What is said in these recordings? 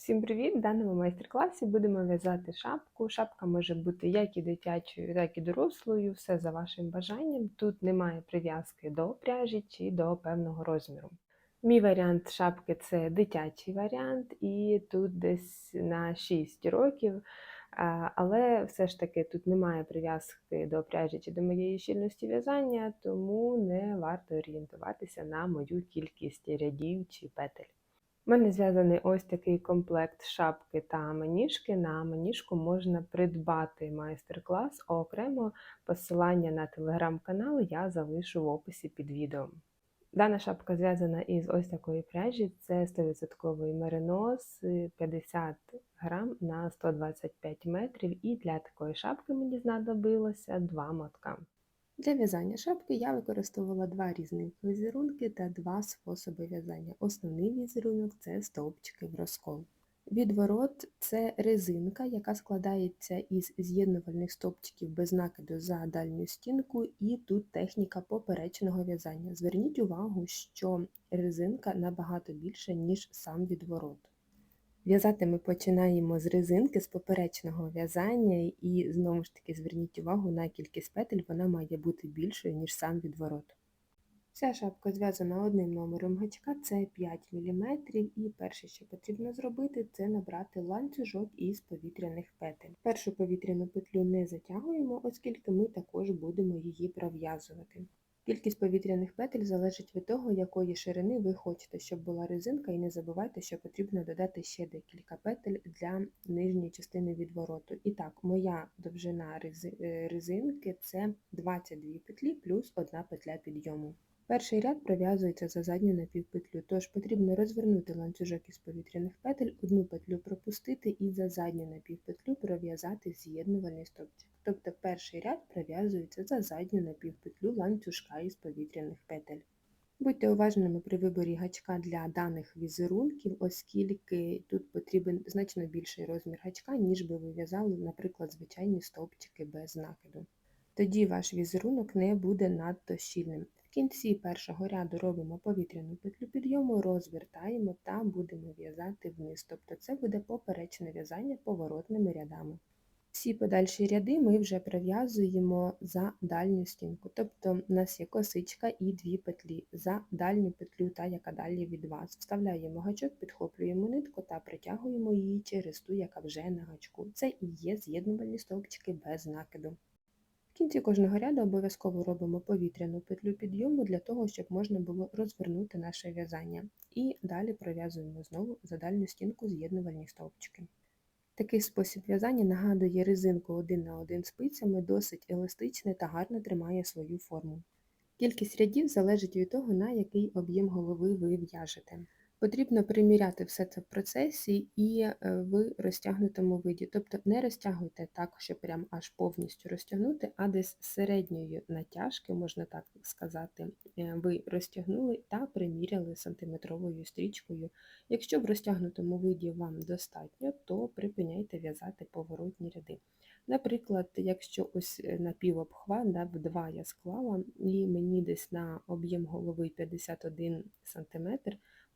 Всім привіт! В даному майстер-класі будемо в'язати шапку. Шапка може бути як і дитячою, так і дорослою, все за вашим бажанням. Тут немає прив'язки до пряжі чи до певного розміру. Мій варіант шапки це дитячий варіант, і тут десь на 6 років. Але все ж таки тут немає прив'язки до пряжі чи до моєї щільності в'язання, тому не варто орієнтуватися на мою кількість рядів чи петель. У мене зв'язаний ось такий комплект шапки та маніжки. На маніжку можна придбати майстер-клас, окремо посилання на телеграм-канал я залишу в описі під відео. Дана шапка зв'язана із ось такої пряжі, це 100% меринос 50 грам на 125 метрів, і для такої шапки мені знадобилося два мотка. Для в'язання шапки я використовувала два різних візерунки та два способи в'язання. Основний візерунок це стовпчики в розкол. Відворот це резинка, яка складається із з'єднувальних стовпчиків без накиду за дальню стінку, і тут техніка поперечного в'язання. Зверніть увагу, що резинка набагато більша, ніж сам відворот. В'язати ми починаємо з резинки, з поперечного в'язання, і знову ж таки зверніть увагу на кількість петель, вона має бути більшою, ніж сам відворот. Ця шапка зв'язана одним номером гачка, це 5 мм, і перше, що потрібно зробити, це набрати ланцюжок із повітряних петель. Першу повітряну петлю не затягуємо, оскільки ми також будемо її пров'язувати. Кількість повітряних петель залежить від того, якої ширини ви хочете, щоб була резинка, і не забувайте, що потрібно додати ще декілька петель для нижньої частини відвороту. І так, моя довжина е, резинки це 22 петлі плюс одна петля підйому. Перший ряд пров'язується за задню напівпетлю, тож потрібно розвернути ланцюжок із повітряних петель, одну петлю пропустити і за задню напівпетлю пров'язати з'єднувальний стовпчик. Тобто перший ряд пров'язується за задню напівпетлю ланцюжка із повітряних петель. Будьте уважними при виборі гачка для даних візерунків, оскільки тут потрібен значно більший розмір гачка, ніж би ви в'язали, наприклад, звичайні стовпчики без накиду. Тоді ваш візерунок не буде надто щільним. В кінці першого ряду робимо повітряну петлю підйому, розвертаємо та будемо в'язати вниз. Тобто це буде поперечне в'язання поворотними рядами. Всі подальші ряди ми вже пров'язуємо за дальню стінку. Тобто у нас є косичка і дві петлі за дальню петлю, та яка далі від вас. Вставляємо гачок, підхоплюємо нитку та притягуємо її через ту, яка вже на гачку. Це і є з'єднувальні стовпчики без накиду. Кінці кожного ряду обов'язково робимо повітряну петлю підйому для того, щоб можна було розвернути наше в'язання. І далі пров'язуємо знову за дальню стінку з'єднувальні стовпчики. Такий спосіб в'язання нагадує резинку один на один спицями, досить еластичний та гарно тримає свою форму. Кількість рядів залежить від того, на який об'єм голови ви в'яжете. Потрібно приміряти все це в процесі і е, в розтягнутому виді. Тобто не розтягуйте так, щоб прям аж повністю розтягнути, а десь середньої натяжки, можна так сказати, е, ви розтягнули та приміряли сантиметровою стрічкою. Якщо в розтягнутому виді вам достатньо, то припиняйте в'язати поворотні ряди. Наприклад, якщо ось е, напівобхват, да, в два я склала, і мені десь на об'єм голови 51 см,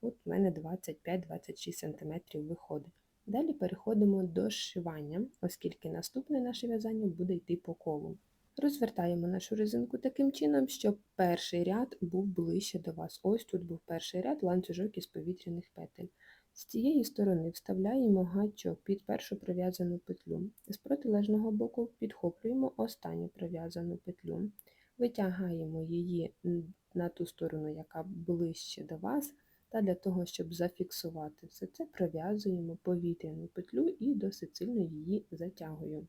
От в мене 25-26 см виходить. Далі переходимо до зшивання, оскільки наступне наше в'язання буде йти по колу. Розвертаємо нашу резинку таким чином, щоб перший ряд був ближче до вас. Ось тут був перший ряд ланцюжок із повітряних петель. З цієї сторони вставляємо гачок під першу пров'язану петлю. З протилежного боку підхоплюємо останню пров'язану петлю, витягаємо її на ту сторону, яка ближче до вас. Та для того, щоб зафіксувати все це, пров'язуємо повітряну петлю і досить сильно її затягую.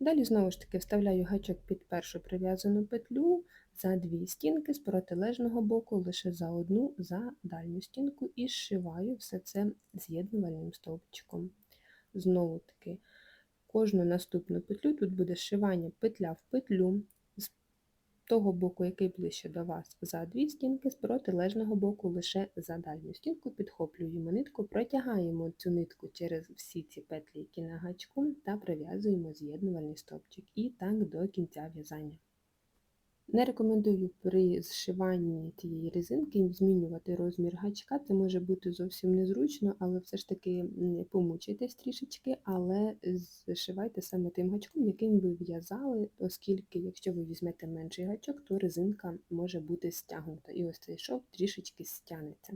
Далі, знову ж таки, вставляю гачок під першу прив'язану петлю за дві стінки з протилежного боку, лише за одну за дальню стінку і зшиваю все це з'єднувальним стовпчиком. Знову таки, кожну наступну петлю тут буде зшивання петля в петлю, того боку, який ближче до вас, за дві стінки, з протилежного боку лише за дальню стінку підхоплюємо нитку, протягаємо цю нитку через всі ці петлі, які на гачку, та прив'язуємо з'єднувальний стопчик. І так до кінця в'язання. Не рекомендую при зшиванні цієї резинки змінювати розмір гачка. Це може бути зовсім незручно, але все ж таки м, помучайтесь трішечки, але зшивайте саме тим гачком, яким ви в'язали, оскільки, якщо ви візьмете менший гачок, то резинка може бути стягнута. І ось цей шов трішечки стягнеться.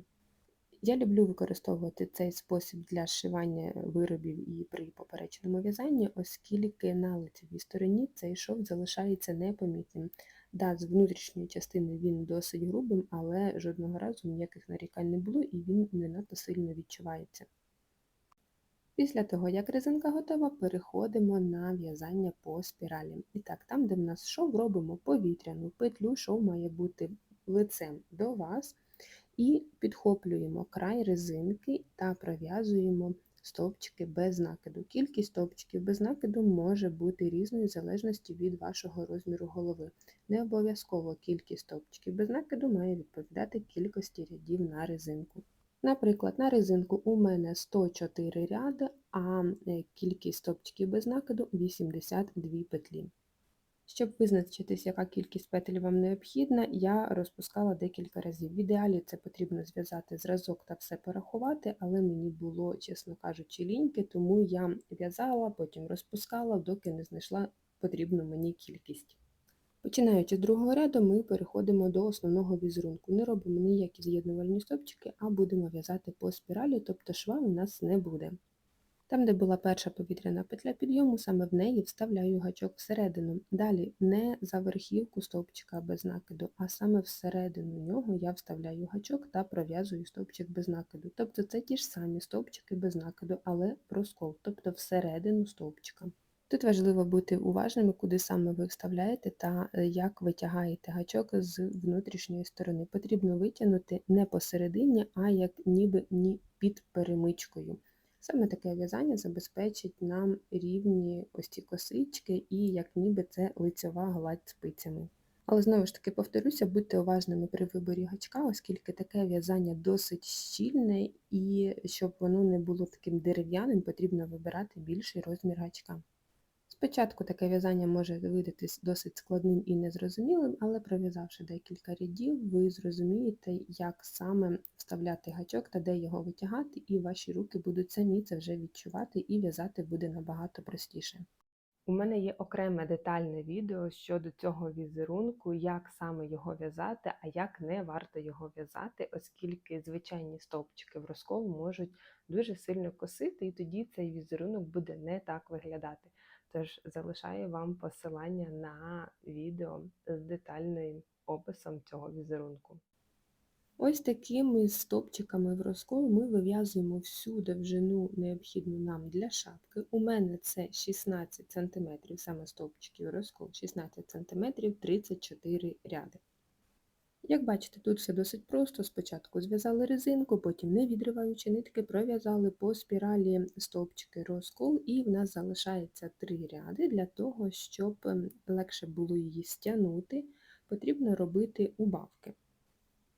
Я люблю використовувати цей спосіб для зшивання виробів і при поперечному в'язанні, оскільки на лицевій стороні цей шов залишається непомітним. Да, з внутрішньої частини він досить грубим, але жодного разу ніяких нарікань не було і він не надто сильно відчувається. Після того, як резинка готова, переходимо на в'язання по спіралі. І так, там, де в нас шов, робимо повітряну петлю, шов має бути лицем до вас, і підхоплюємо край резинки та пров'язуємо стовпчики без накиду. Кількість стовпчиків без накиду може бути різною в залежності від вашого розміру голови. Не обов'язково кількість стовпчиків без накиду має відповідати кількості рядів на резинку. Наприклад, на резинку у мене 104 ряди, а е, кількість стовпчиків без накиду 82 петлі. Щоб визначитись, яка кількість петель вам необхідна, я розпускала декілька разів. В ідеалі це потрібно зв'язати зразок та все порахувати, але мені було, чесно кажучи, ліньки, тому я в'язала, потім розпускала, доки не знайшла потрібну мені кількість. Починаючи з другого ряду, ми переходимо до основного візерунку. Не робимо ніякі з'єднувальні стопчики, а будемо в'язати по спіралі, тобто шва у нас не буде. Там, де була перша повітряна петля підйому, саме в неї вставляю гачок всередину. Далі не за верхівку стовпчика без накиду, а саме всередину нього я вставляю гачок та пров'язую стовпчик без накиду. Тобто це ті ж самі стовпчики без накиду, але проскол, тобто всередину стовпчика. Тут важливо бути уважними, куди саме ви вставляєте та е, як витягаєте гачок з внутрішньої сторони. Потрібно витягнути не посередині, а як ніби ні під перемичкою. Саме таке в'язання забезпечить нам рівні ось ці косички і як ніби це лицьова гладь спицями. Але знову ж таки повторюся, будьте уважними при виборі гачка, оскільки таке в'язання досить щільне, і щоб воно не було таким дерев'яним, потрібно вибирати більший розмір гачка. Спочатку таке в'язання може видатись досить складним і незрозумілим, але пров'язавши декілька рядів, ви зрозумієте, як саме вставляти гачок та де його витягати, і ваші руки будуть самі це вже відчувати, і в'язати буде набагато простіше. У мене є окреме детальне відео щодо цього візерунку, як саме його в'язати, а як не варто його в'язати, оскільки звичайні стовпчики в розкол можуть дуже сильно косити, і тоді цей візерунок буде не так виглядати. Тож залишаю вам посилання на відео з детальним описом цього візерунку. Ось такими стопчиками в розкол ми вив'язуємо всю довжину необхідну нам для шапки. У мене це 16 см, саме стовпчиків розкол, 16 см 34 ряди. Як бачите, тут все досить просто. Спочатку зв'язали резинку, потім, не відриваючи нитки, пров'язали по спіралі стовпчики розкол, і в нас залишається три ряди для того, щоб ем, легше було її стягнути, потрібно робити убавки.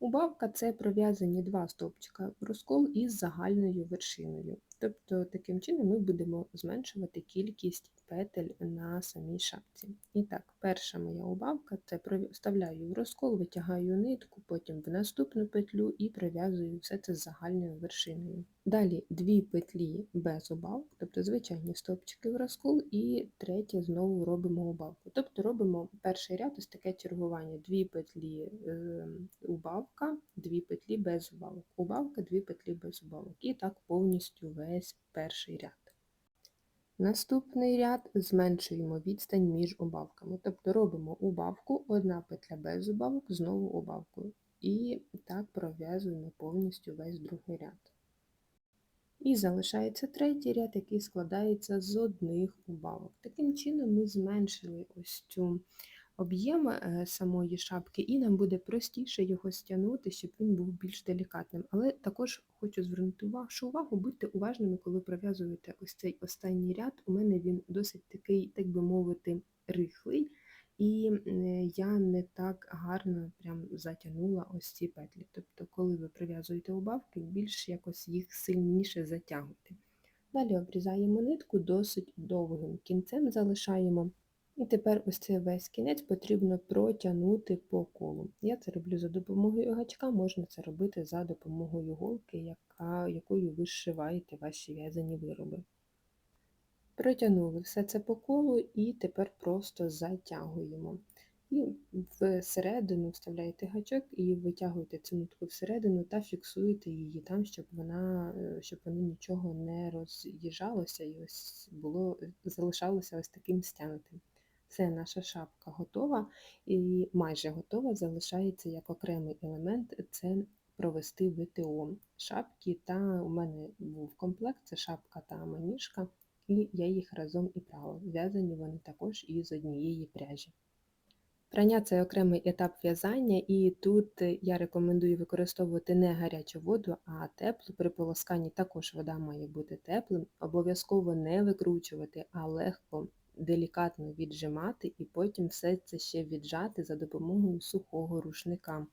Убавка це пров'язані два стовпчика в розкол із загальною вершиною. Тобто, таким чином ми будемо зменшувати кількість петель на самій шапці. І так, перша моя убавка це вставляю в розкол, витягаю нитку, потім в наступну петлю і пров'язую все це з загальною вершиною. Далі дві петлі без убавок, тобто звичайні стовпчики в розкол, і третє знову робимо убавку. Тобто робимо перший ряд ось таке чергування: дві петлі е, убавка, дві петлі без убавок, убавка, дві петлі без убавок. І так повністю весь перший ряд. Наступний ряд зменшуємо відстань між убавками. Тобто робимо убавку, одна петля без убавок, знову убавку. І так пров'язуємо повністю весь другий ряд. І залишається третій ряд, який складається з одних убавок. Таким чином ми зменшили ось цю об'єм е, самої шапки, і нам буде простіше його стягнути, щоб він був більш делікатним. Але також хочу звернути вашу увагу, будьте уважними, коли пров'язуєте ось цей останній ряд. У мене він досить такий, так би мовити, рихлий. І я не так гарно прям затягнула ось ці петлі. Тобто, коли ви прив'язуєте убавки, більш якось їх сильніше затягуйте. Далі обрізаємо нитку досить довгим кінцем залишаємо І тепер ось цей весь кінець потрібно протягнути по колу. Я це роблю за допомогою гачка, можна це робити за допомогою голки, яка, якою ви зшиваєте ваші в'язані вироби. Протягнули все це по колу і тепер просто затягуємо. І всередину вставляєте гачок і витягуєте цю нитку всередину та фіксуєте її там, щоб вона, щоб воно нічого не роз'їжджалося і ось було, залишалося ось таким стянутим. Все, наша шапка готова і майже готова. Залишається як окремий елемент це провести ВТО шапки. Та у мене був комплект, це шапка та маніжка, і я їх разом і прала. Зв'язані вони також із однієї пряжі. Прання це окремий етап в'язання, і тут я рекомендую використовувати не гарячу воду, а теплу. При полосканні також вода має бути теплим. Обов'язково не викручувати, а легко, делікатно віджимати і потім все це ще віджати за допомогою сухого рушника.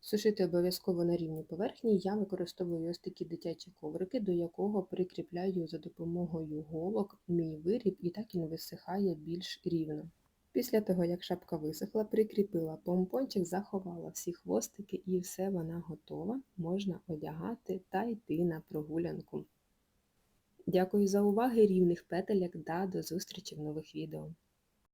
Сушити обов'язково на рівній поверхні. Я використовую ось такі дитячі коврики, до якого прикріпляю за допомогою голок мій виріб, і так він висихає більш рівно. Після того, як шапка висохла, прикріпила помпончик, заховала всі хвостики і все, вона готова. Можна одягати та йти на прогулянку. Дякую за уваги, рівних петельок та до зустрічі в нових відео.